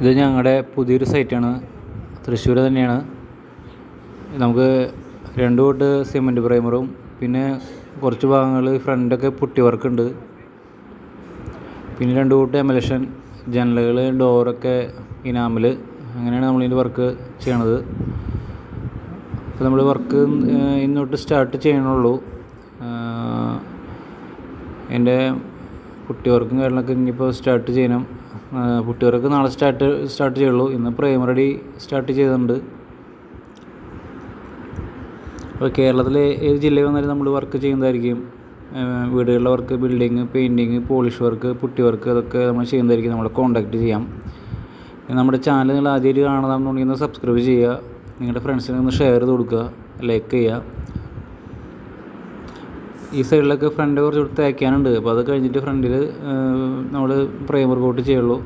ഇത് ഞങ്ങളുടെ പുതിയൊരു സൈറ്റാണ് തൃശ്ശൂർ തന്നെയാണ്. നമുക്ക് രണ്ട് കൂട്ട് സിമന്റ് പ്രൈമറും പിന്നെ കുറച്ച് ഭാഗങ്ങൾ ഫ്രണ്ടൊക്കെ പുട്ടി വർക്കുണ്ട് പിന്നെ രണ്ട് കൂട്ട് എമലഷൻ ജനലുകൾ ഡോറൊക്കെ ഇനാമിൽ അങ്ങനെയാണ് നമ്മളിതിന്റെ വർക്ക് ചെയ്യണത്. അപ്പോൾ നമ്മൾ വർക്ക് ഇന്നോട്ട് സ്റ്റാർട്ട് ചെയ്യണുള്ളൂ. എന്റെ കുട്ടി വർക്കും കാര്യങ്ങളൊക്കെ ഇനിയിപ്പോൾ സ്റ്റാർട്ട് ചെയ്യണം. പുട്ടി വർക്ക് നാളെ സ്റ്റാർട്ട് സ്റ്റാർട്ട് ചെയ്യുള്ളൂ. ഇന്ന് പ്രൈമറി സ്റ്റാർട്ട് ചെയ്തിട്ടുണ്ട്. അപ്പോൾ കേരളത്തിലെ ഏത് ജില്ലയിൽ വന്നാലും നമ്മൾ വർക്ക് ചെയ്യുന്നതായിരിക്കും. വീടുകളിലെ work building painting polish work putty work അതൊക്കെ നമ്മൾ ചെയ്യുന്നതായിരിക്കും. നമ്മളെ കോൺടാക്റ്റ് ചെയ്യാം. നമ്മുടെ ചാനൽ നിങ്ങൾ ആദ്യമായിട്ട് കാണുന്നതാണെന്നുണ്ടെങ്കിൽ ഒന്ന് സബ്സ്ക്രൈബ് ചെയ്യുക. നിങ്ങളുടെ ഫ്രണ്ട്സിനെ ഒന്ന് ഷെയർ ചെയ്ത് കൊടുക്കുക. ലൈക്ക് ചെയ്യുക. ഈ സൈഡിലൊക്കെ ഫ്രണ്ട് കുറച്ച് തേക്കാനുണ്ട് അപ്പോൾ അത് കഴിഞ്ഞിട്ട് ഫ്രണ്ടിൽ നമ്മൾ പ്രൈമർ കോട്ട് ചെയ്യുള്ളൂ.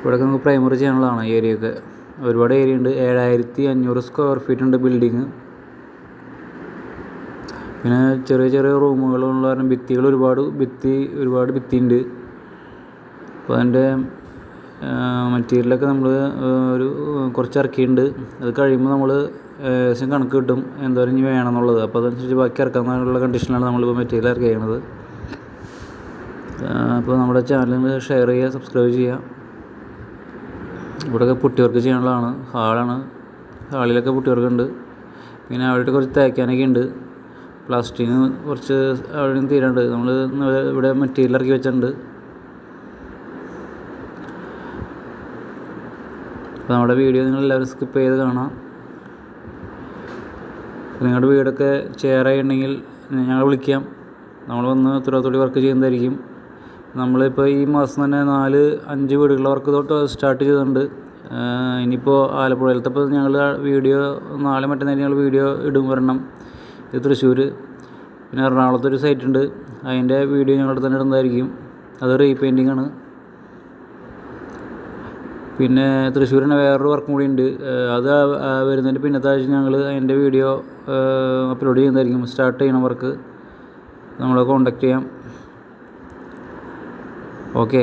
ഇവിടെയൊക്കെ നമുക്ക് പ്രൈമർ ചെയ്യാനുള്ളതാണ് ഈ ഏരിയയൊക്കെ ഒരുപാട് ഏരിയ ഉണ്ട്. ഏഴായിരത്തി അഞ്ഞൂറ് സ്ക്വയർ ഫീറ്റ് ഉണ്ട് ബിൽഡിങ് പിന്നെ ചെറിയ ചെറിയ റൂമുകളുള്ള കാരണം ഭിത്തികൾ ഒരുപാട് ഭിത്തി ഒരുപാട് ഭിത്തി ഉണ്ട് അപ്പോൾ അതിന്റെ മെറ്റീരിയലൊക്കെ നമ്മൾ ഒരു കുറച്ച് ഇറക്കിയിട്ടുണ്ട് അത് കഴിയുമ്പോൾ നമ്മൾ ഏകദേശം കണക്ക് കിട്ടും എന്തോരം ഇനി വേണം എന്നുള്ളത് അപ്പോൾ അതനുസരിച്ച് ബാക്കി ഇറക്കാമെന്നുള്ള കണ്ടീഷനിലാണ് നമ്മളിപ്പോൾ മെറ്റീരിയൽ ഇറക്കി ചെയ്യണത് അപ്പോൾ നമ്മുടെ ചാനൽ ഷെയർ ചെയ്യുക സബ്സ്ക്രൈബ് ചെയ്യുക. ഇവിടെയൊക്കെ പുട്ടി വർക്ക് ചെയ്യാനുള്ളതാണ്. ഹാളാണ്. ഹാളിലൊക്കെ പുട്ടി വർക്ക് ഉണ്ട് പിന്നെ അവിടെ കുറച്ച് തേക്കാനൊക്കെ ഉണ്ട്. പ്ലാസ്റ്റിക് കുറച്ച് അവിടെ തീരാണ്ട് നമ്മൾ ഇവിടെ മെറ്റീരിയൽ ഇറക്കി വെച്ചിട്ടുണ്ട്. അപ്പോൾ നമ്മുടെ വീഡിയോ നിങ്ങൾ എല്ലാവരും സ്കിപ്പ് ചെയ്ത് കാണാം. നിങ്ങളുടെ വീടൊക്കെ ചെയറായി ഉണ്ടെങ്കിൽ ഞങ്ങൾ വിളിക്കാം. നമ്മൾ വന്ന് ഉത്തരവാദിത്തോടെ വർക്ക് ചെയ്യുന്നതായിരിക്കും. നമ്മളിപ്പോൾ ഈ മാസം തന്നെ നാല് അഞ്ച് വീടുകളുടെ വർക്ക് തൊട്ട് സ്റ്റാർട്ട് ചെയ്തിട്ടുണ്ട്. ഇനിയിപ്പോൾ ആലപ്പുഴയിലത്തെ ഇപ്പോൾ ഞങ്ങൾ വീഡിയോ നാളെ മറ്റന്നാൾ ഞങ്ങൾ വീഡിയോ ഇടും വരണം. ഇത് തൃശ്ശൂർ പിന്നെ എറണാകുളത്തൊരു സൈറ്റ് ഉണ്ട്. അതിന്റെ വീഡിയോ ഞങ്ങളുടെ തന്നെ ഇടുന്നതായിരിക്കും. അത് റീപെയിന്റിംഗ് ആണ്. പിന്നെ തൃശ്ശൂർ തന്നെ വേറൊരു വർക്കും കൂടി ഉണ്ട്. അത് വരുന്നതിന്റെ പിന്നത്തെ ആഴ്ച ഞങ്ങൾ അതിന്റെ വീഡിയോ അപ്ലോഡ് ചെയ്യുന്നതായിരിക്കും. സ്റ്റാർട്ട് ചെയ്യണ വർക്ക് നമ്മളെ കോണ്ടാക്ട് ചെയ്യാം. ഓക്കെ